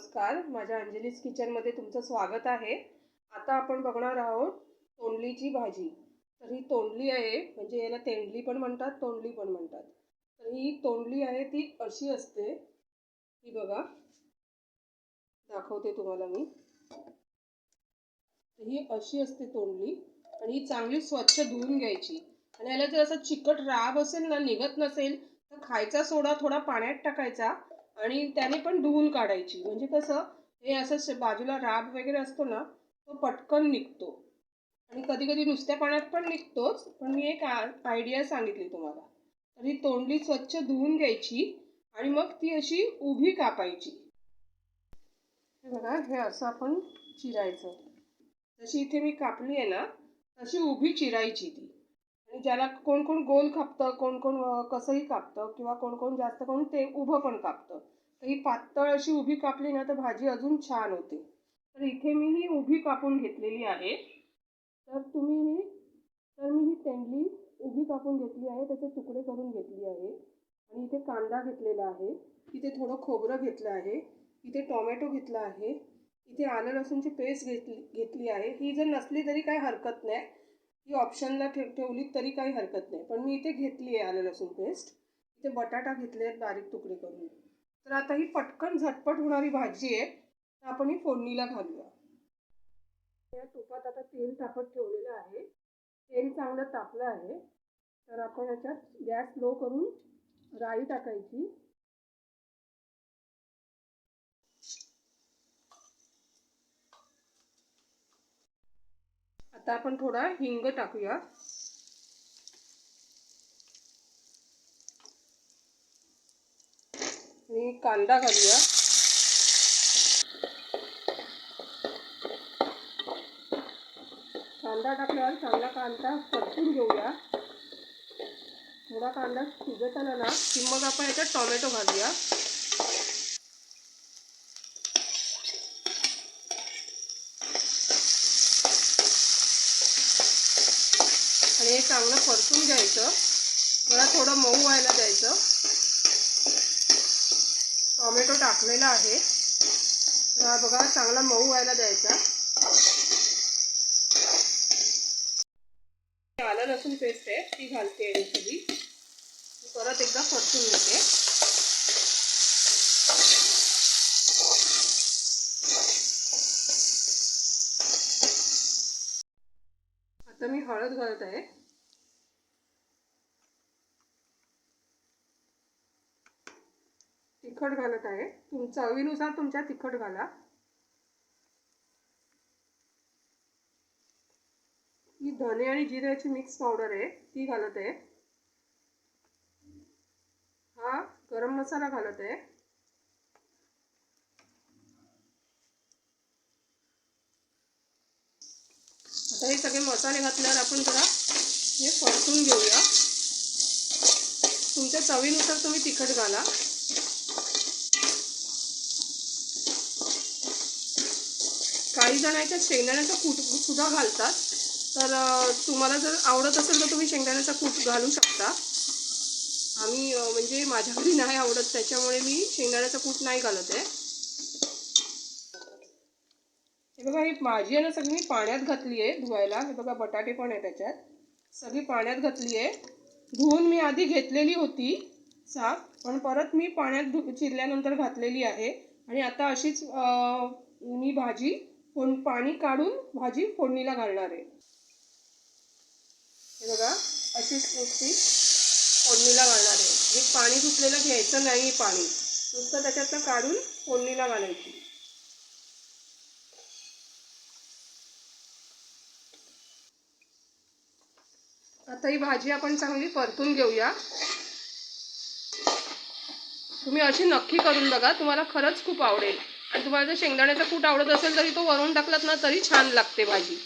नमस्कार माझ्या अंजलीस किचनमध्ये तुमचं स्वागत आहे. आता आपण बघणार आहोत तोंडलीची भाजी. तर ही तोंडली आहे म्हणजे याला तेंडली पण म्हणतात तोंडली पण म्हणतात. तर ही तोंडली आहे ती अशी असते. ही बघा. दाखवते तुम्हाला मी. ही अशी असते तोंडली आणि ही चांगली स्वच्छ धुवून घ्यायची. आणि याला जर असं चिकट राब असेल ना निघत नसेल तर खायचा सोडा थोडा पाण्यात टाकायचा. आणि त्याने पण धुवून काढायची. म्हणजे कसं हे असं बाजूला राब वगैरे असतो ना तो पटकन निघतो. आणि कधी कधी नुसत्या पाण्यात पण निघतोच पण मी एक आयडिया सांगितली तुम्हाला. तर ही तोंडली स्वच्छ धुवून घ्यायची आणि मग ती अशी उभी कापायची. हे बघा हे असं आपण चिरायचं. जशी इथे मी कापली आहे ना तशी उभी चिरायची ती. आणि ज्याला कोण कोण गोल कापतं कोण कोण कसंही कापतं किंवा कोण कोण जास्त कोण ते उभं पण कापतं. तर ही पातळ अशी उभी कापली ना तर भाजी अजून छान होते. तर इथे मी ही उभी कापून घेतलेली आहे. तर तुम्ही ही तर मी ही तेंडली उभी कापून घेतली आहे त्याचे तुकडे करून घेतली आहे. आणि इथे कांदा घेतलेला आहे. इथे थोडं खोबरं घेतलं आहे. इथे टोमॅटो घेतला आहे. इथे आलं लसूणची पेस्ट घेतली घेतली आहे. ही जर नसली तरी काय हरकत नाही. ही ऑप्शनला ठेव ठेवली तरी काही हरकत नाही. पण मी इथे घेतली आहे आलं लसूण पेस्ट इथे बटाटा घेतले आहेत बारीक तुकडे करून. तर आता ही पटकन झटपट होणारी भाजी आहे. तर आपण ही फोडणीला घालूया. या तुपात आता तेल तापत ठेवलेलं आहे. तेल चांगलं तापलं आहे. तर आपण याच्यात गॅस लो करून राई टाकायची. आता आपण थोडा हिंग टाकूया. आणि कांदा घालूया. कांदा टाकल्यावर चांगला कांदा परतून घेऊया. थोडा कांदा शिजत आला ना की मग आपण याच्यात टोमॅटो घालूया आणि हे चांगलं परतून घ्यायचं. जरा थोडं मऊ व्हायला द्यायचं. टोमॅटो टाकलेला आहे. तर हा बघा चांगला मऊ व्हायला द्यायचा. आलं लसूण पेस्ट आहे ती घालते आहे सगळी. परत एकदा परतून घेते. आता मी हळद घालत आहे. तिखट घालत आहे. तुम चवीनुसार तुमच्या तिखट घाला. ही धने आणि जिऱ्याची मिक्स पावडर आहे ती घालत आहे. हा गरम मसाला घालत आहे. आता हे सगळे मसाले घातल्यावर आपण जरा हे परतून घेऊया. तुमच्या चवीनुसार तुम्ही तिखट घाला. काही जण याच्यात शेंगदाण्याचा कूट सुद्धा घालतात. तर तुम्हाला जर आवडत असेल तर तुम्ही शेंगदाण्याचा कूट घालू शकता. आम्ही म्हणजे माझ्या घरी नाही आवडत त्याच्यामुळे मी शेंगदाण्याचा कूट नाही घालत आहे. हे बघा ही भाजी आहे ना सगळी मी पाण्यात घातली आहे धुवायला. हे बघा बटाटे पण आहे त्याच्यात. सगळी पाण्यात घातली आहे. धुवून मी आधी घेतलेली होती साफ पण परत मी पाण्यात धु चिरल्यानंतर घातलेली आहे. आणि आता अशीच मी भाजी फोड पाणी काढून भाजी फोडणीला घालणार आहे. हे बघा अशीच नुसती फोडणीला घालणार आहे. हे पाणी धुतलेलं घ्यायचं नाही पाणी. नुसतं त्याच्यातनं काढून फोडणीला घालायची. आता ही भाजी आपण चांगली परतून घेऊया. तुम्ही अशी नक्की करून बघा तुम्हाला खरंच खूप आवडेल. आणि तुम्हाला जर शेंगदाण्याचा कूट आवडत असेल तरी तो वरून टाकलात ना तरी छान लागते भाजी.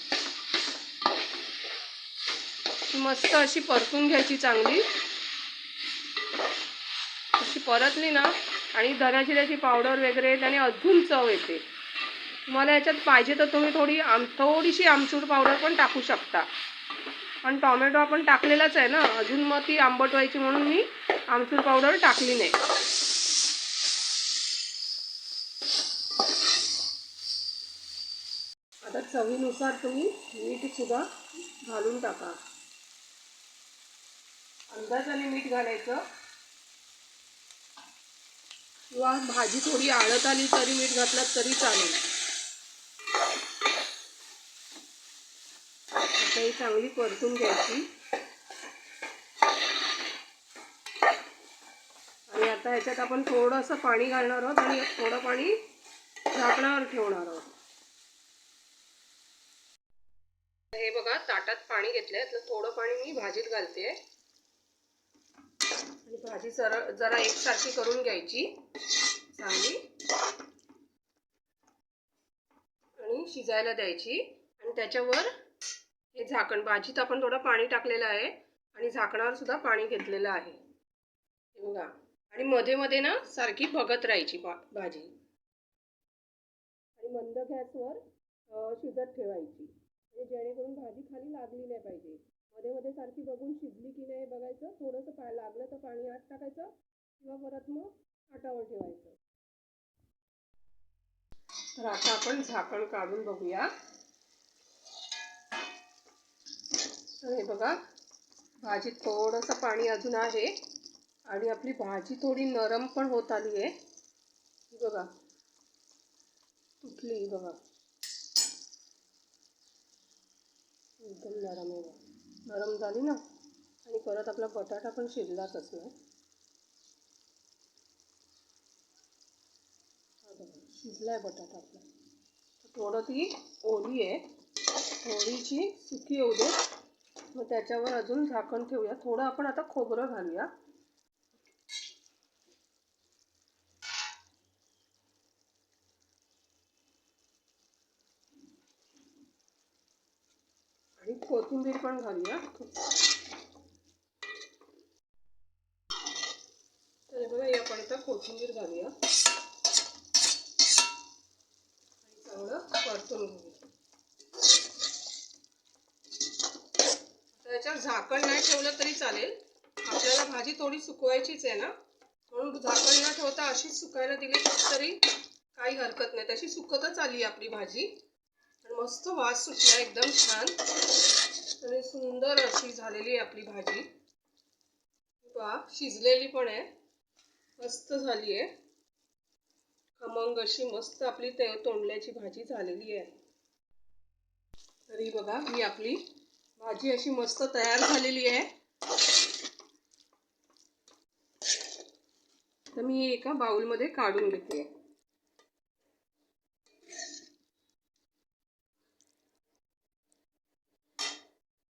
मस्त अशी परतून घ्यायची चांगली. अशी परतली ना आणि धना जिऱ्याची पावडर वगैरे त्याने अजून चव येते. तुम्हाला याच्यात पाहिजे तर तुम्ही थोडी आम थोडीशी आमचूर पावडर पण टाकू शकता. पण टॉमॅटो आपण टाकलेलाच आहे ना अजून मग ती आंबट व्हायची म्हणून मी आमचूर पावडर टाकली नाही. चवीनुसार तुम्ही मीठ सुद्धा घालून टाका. अंदाजाने मीठ घालायचं. किंवा भाजी थोडी आळत आली तरी मीठ घातलं तरी चालेल. आता ही चांगली परतून घ्यायची. आणि आता ह्याच्यात आपण थोडंसं पाणी घालणार आहोत आणि थोडं पाणी झाकणावर ठेवणार आहोत. हे बघा ताटात पाणी घेतलंय. यातलं थोडं पाणी मी भाजीत घालते आणि भाजी जरा जरा एकसारखी करून घ्यायची. चांगली. आणि शिजायला द्यायची. आणि त्याच्यावर हे झाकण भाजीत आपण थोडं पाणी टाकलेलं आहे. आणि झाकणावर सुद्धा पाणी घेतलेलं आहे. हे बघा. आणि मध्ये मध्ये ना सारखी बघत राहायची भाजी. आणि मंद गॅसवर शिजत ठेवायची. म्हणजे जेणेकरून भाजी खाली लागली नाही पाहिजे. मध्ये मध्ये सारखी बघून शिजली की नाही बघायचं. थोडंसं पा लागलं तर पाणी आत टाकायचं किंवा परत मग आटावर ठेवायचं. तर आता आपण झाकण काढून बघूया. हे बघा भाजीत थोडंसं पाणी अजून आहे आणि आपली भाजी थोडी नरम पण होत आली आहे बघा तुटली बघा. एकदम नरम आहे. नरम झाली ना? आणि परत आपला बटाटा पण शिजलाच नाही शिजला आहे शिजलाय बटाटा आपला. थोडं ती ओली आहे. थोडीशी सुकी येऊ दे. मग त्याच्यावर अजून झाकण ठेवूया. थोडं आपण आता खोबरं घालूया. आणि कोथिंबीर पण घालूया तर बघा या आपण आता कोथिंबीर घालूया आणि चांगलं परतून घेऊया याच्यावर झाकण नाही ठेवलं तरी चालेल आपल्याला भाजी थोडी सुकवायचीच आहे ना म्हणून झाकण न ठेवता अशीच सुकायला दिली तरी काही हरकत नाही तशी सुकतच आली आपली भाजी मस्त वास सुटला एकदम छान. आणि सुंदर अशी झालेली आहे आपली भाजी. पहा शिजलेली पण आहे. मस्त झाली आहे. खमंग अशी मस्त आपली ते तोंडल्याची भाजी झालेली आहे. तरी बघा ही आपली भाजी अशी मस्त तयार झालेली आहे. तर मी एका बाउलमध्ये काढून घेते.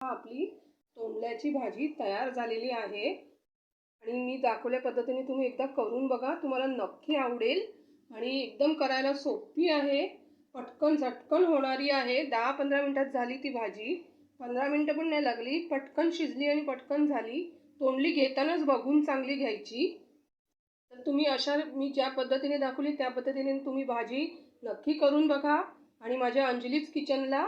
आपली तोंडल्याची भाजी तयार झालेली आहे. आणि मी दाखवल्या पद्धतीने तुम्ही एकदा करून बघा तुम्हाला नक्की आवडेल. आणि एकदम करायला सोपी आहे. पटकन झटकन होणारी आहे. दहा पंधरा मिनटात झाली ती भाजी. पंधरा मिनटं पण नाही लागली. पटकन शिजली आणि पटकन झाली. तोंडली घेतानाच बघून चांगली घ्यायची. तर तुम्ही अशा मी ज्या पद्धतीने दाखवली त्या पद्धतीने तुम्ही भाजी नक्की करून बघा. आणि माझ्या अंजलीच किचनला